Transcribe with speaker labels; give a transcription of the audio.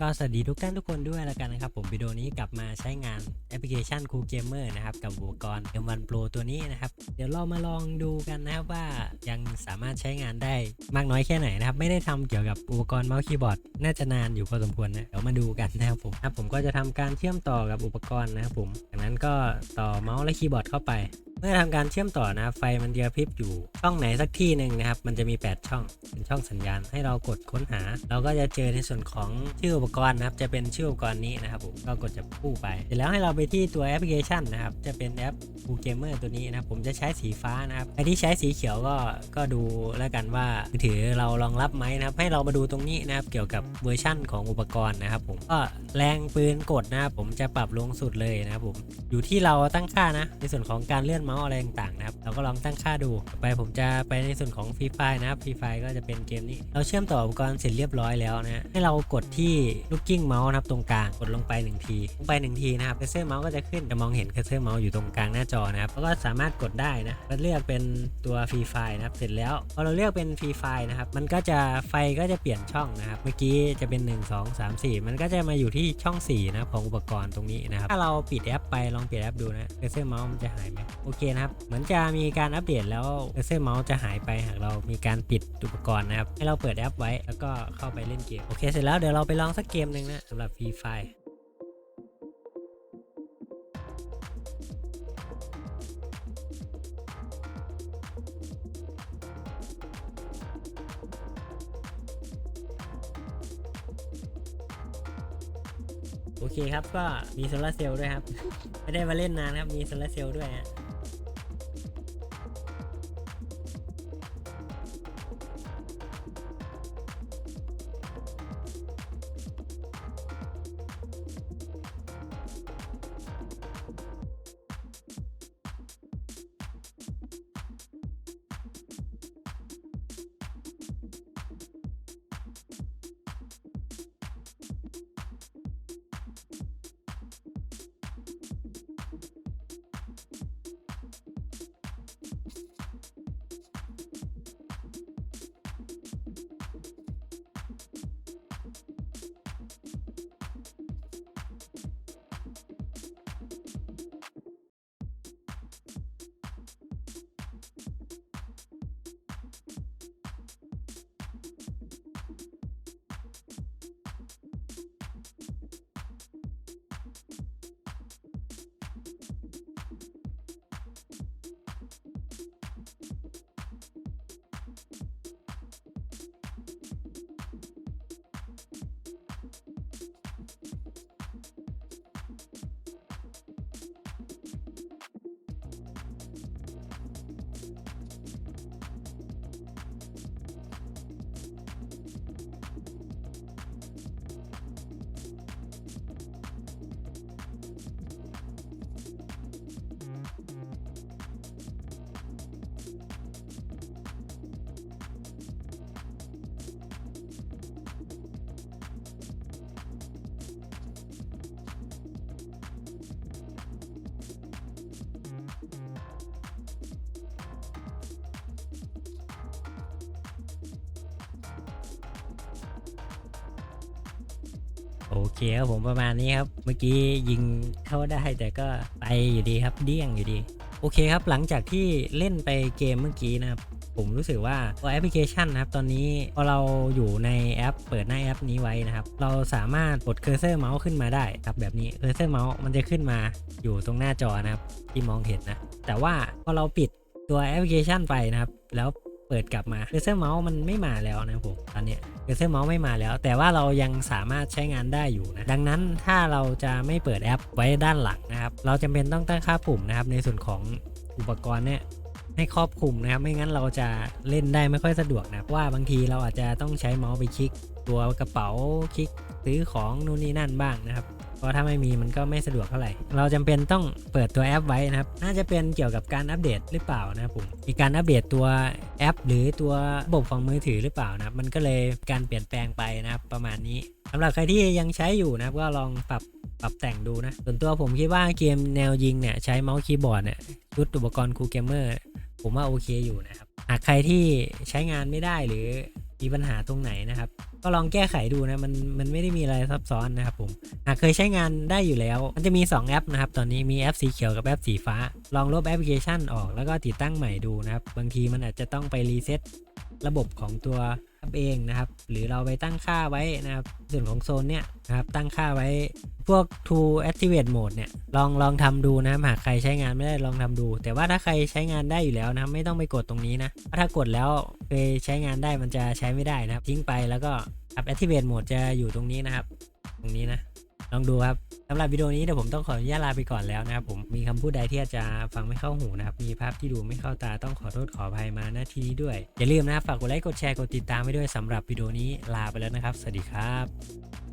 Speaker 1: ก็สวัสดีทุกท่านทุกคนด้วยแล้วกันนะครับผมวิดีโอนี้กลับมาใช้งานแอปพลิเคชัน Cool Gamer นะครับกับอุปกรณ์ M1 Pro ตัวนี้นะครับเดี๋ยวเรามาลองดูกันนะครับว่ายังสามารถใช้งานได้มากน้อยแค่ไหนนะครับไม่ได้ทำเกี่ยวกับอุปกรณ์เมาส์คีย์บอร์ดน่าจะนานอยู่พอสมควรนะเดี๋ยวมาดูกันนะครับผมครับผมก็จะทำการเชื่อมต่อกับอุปกรณ์นะครับผมจากนั้นก็ต่อเมาส์และคีย์บอร์ดเข้าไป เมื่อทำการเชื่อมต่อนะไฟมันจะกระพริบอยู่ช่องไหนสักที่หนึ่งนะครับ มันจะมี 8 ช่องเป็นช่องสัญญาณให้เรากดค้นหา เราก็จะเจอในส่วนของชื่ออุปกรณ์นะครับ จะเป็นชื่ออุปกรณ์นี้นะครับผมก็กดจับคู่ไปเสร็จแล้วให้เราไปที่ตัวแอปพลิเคชันนะครับ จะเป็นแอป Cool Gamer ตัวนี้นะครับ ผมจะใช้สีฟ้านะครับใครที่ใช้สีเขียวก็ก็ดูแล้วกันว่ามือถือเรารองรับไหมนะครับ ให้เรามาดูตรงนี้นะครับ เกี่ยวกับเวอร์ชั่นของอุปกรณ์นะครับ ผมก็แรงปืนกดนะครับผมจะปรับลงสุดเลยนะครับผมอยู่ที่เราตั้งค่านะ ในส่วนของการเลื่อนมาส์อะไรต่างๆนะครับเราก็ลองตั้งค่าดูต่อไปผมจะไปในส่วนของฟรีไฟนะครับฟรีไฟก็จะเป็นเกมนี้ เราเชื่อมต่ออุปกรณ์เสร็จเรียบร้อยแล้วนะให้เรากดที่ลูกกิ้งเมาส์นะครับตรงกลางกดลงไปหนึ่งทีลงไปหนึ่งทีนะครับเคอร์เซอร์เมาส์ก็จะขึ้นจะมองเห็นเคอร์เซอร์เมาส์อยู่ตรงกลางหน้าจอนะครับแล้วก็สามารถกดได้นะก็เลือกเป็นตัวฟรีไฟนะครับเสร็จแล้วพอเราเลือกเป็นฟรีไฟนะครับมันก็จะไฟก็จะเปลี่ยนช่องนะครับเมื่อกี้จะเป็น 1 2 3 4 มันก็จะมาอยู่ที่ช่อง4นะของอุปกรณ์ตรงนี้นะครับถ้าเราปิดแอปไปลองปิดแอปดูนะเคอร์เซอร์เมาส์มันจะหายไหมโอเคนะครับ เหมือนจะมีการอัปเดตแล้วเคอร์เซอร์เมาส์จะหายไปหากเรามีการปิดอุปกรณ์นะครับ ให้เราเปิดแอปไว้แล้วก็เข้าไปเล่นเกม โอเค เสร็จแล้วเดี๋ยวเราไปลองสักเกมหนึ่งนะสำหรับฟรีไฟโอเคครับ ก็มีโซลาร์เซลล์ด้วยครับ ไม่ได้มาเล่นนานครับ มีโซลาร์เซลล์ด้วยฮะ โอเคครับผมประมาณนี้ครับ เมื่อกี้ยิงเข้าได้แต่ก็ไปอยู่ดีครับเดี้ยงอยู่ดี โอเคครับหลังจากที่เล่นไปเกมเมื่อกี้นะครับผมรู้สึกว่าตัวแอปพลิเคชันนะครับตอนนี้พอเราอยู่ในแอป เปิดหน้าแอปนี้ไว้นะครับ เราสามารถกดเคอร์เซอร์เมาส์ขึ้นมาได้ครับแบบนี้เคอร์เซอร์เมาส์มันจะขึ้นมาอยู่ตรงหน้าจอนะครับที่มองเห็นนะแต่ว่าพอเราปิดตัวแอปพลิเคชันไปนะครับ แล้ว เปิดกลับมาเคอร์เซอร์เมาส์มันไม่มาแล้วนะผมตอนเนี้ยเคอร์เซอร์เมาส์ไม่มาแล้ว แต่ว่าเรายังสามารถใช้งานได้อยู่นะดังนั้นถ้าเราจะไม่เปิดแอปไว้ด้านหลังนะครับ เราจำเป็นต้องตั้งค่าปุ่มนะครับในส่วนของอุปกรณ์เนี่ยให้ครอบคลุมนะครับ ไม่งั้นเราจะเล่นได้ไม่ค่อยสะดวกนะเพราะว่าบางทีเราอาจจะต้องใช้เมาส์ไปคลิก ตัวกระเป๋าคลิกซื้อของนู่นนี่นั่นบ้างนะครับ เพราะถ้าไม่มีมันก็ไม่สะดวกเท่าไหร่ เราจำเป็นต้องเปิดตัวแอปไว้นะครับ น่าจะเป็นเกี่ยวกับการอัปเดตหรือเปล่านะครับผม มีการอัปเดตตัวแอป หรือตัวระบบของมือถือหรือเปล่านะครับ มันก็เลยการเปลี่ยนแปลงไปนะครับประมาณนี้สำหรับใครที่ยังใช้อยู่นะครับก็ลองปรับปรับแต่งดูนะ ส่วนตัวผมคิดว่าเกมแนวยิงเนี่ยใช้เมาส์คีย์บอร์ดเนี่ยชุดอุปกรณ์คูเกมเมอร์ผมว่าโอเคอยู่นะครับ หากใครที่ใช้งานไม่ได้หรือ มีปัญหาตรงไหนนะครับ ก็ลองแก้ไขดูนะมันมันไม่ได้มีอะไรซับซ้อนนะครับผมหากเคยใช้งานได้อยู่แล้ว มันจะมี 2 แอปนะครับตอนนี้มีแอปสีเขียวกับแอปสีฟ้า ลองลบแอปพลิเคชันออกแล้วก็ติดตั้งใหม่ดูนะครับบางทีมันอาจจะต้องไปรีเซ็ตระบบของตัว เองนะครับ หรือเราไปตั้งค่าไว้นะครับ ส่วนของโซนเนี่ยนะครับ ตั้งค่าไว้พวก to activate mode เนี่ย ลองลองทำดูนะครับหากใครใช้งานไม่ได้ลองทำดู แต่ว่าถ้าใครใช้งานได้อยู่แล้วนะไม่ต้องไปกดตรงนี้นะเพราะถ้ากดแล้วไปใช้งานได้มันจะใช้ไม่ได้นะครับทิ้งไปแล้วก็อัพ activate mode จะอยู่ตรงนี้นะครับ ตรงนี้นะ ลองดูครับสำหรับวิดีโอนี้เดี๋ยวผมต้องขออนุญาตลาไปก่อนแล้วนะครับผมมีคำพูดใดที่อาจจะฟังไม่เข้าหูนะครับมีภาพที่ดูไม่เข้าตาต้องขอโทษขออภัยมาณที่นี้ด้วย อย่าลืมนะครับฝากกดไลค์กดแชร์กดติดตามไว้ด้วยสำหรับวิดีโอนี้ลาไปแล้วนะครับ สวัสดีครับ